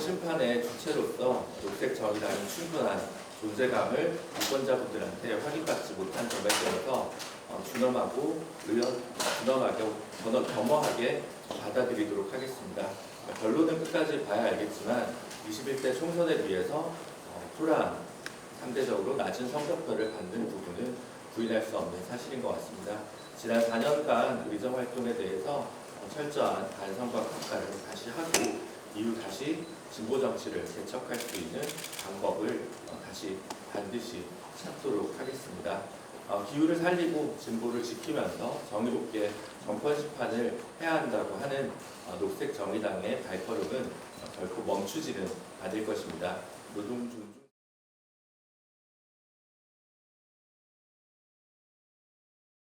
심판의 주체로서 녹색 정의당이 충분한 존재감을 유권자분들한테 확인받지 못한 점에 대해서 어, 준엄하고 의연, 준엄하게, 겸허하게 받아들이도록 하겠습니다. 결론은 끝까지 봐야 알겠지만 21대 총선에 비해서 어, 프랑 상대적으로 낮은 성적표를 받는 부분은 부인할 수 없는 사실인 것 같습니다. 지난 4년간 의정 활동에 대해서 어, 철저한 반성과 평가를 다시 하고 이후 다시 진보 정치를 개척할 수 있는 방법을 어, 다시 반드시 찾도록 하겠습니다. 어, 기후를 살리고 진보를 지키면서 정의롭게 정권 심판을 해야 한다고 하는 어, 녹색 정의당의 발걸음은 어, 결코 멈추지는 않을 것입니다. 노동 존중.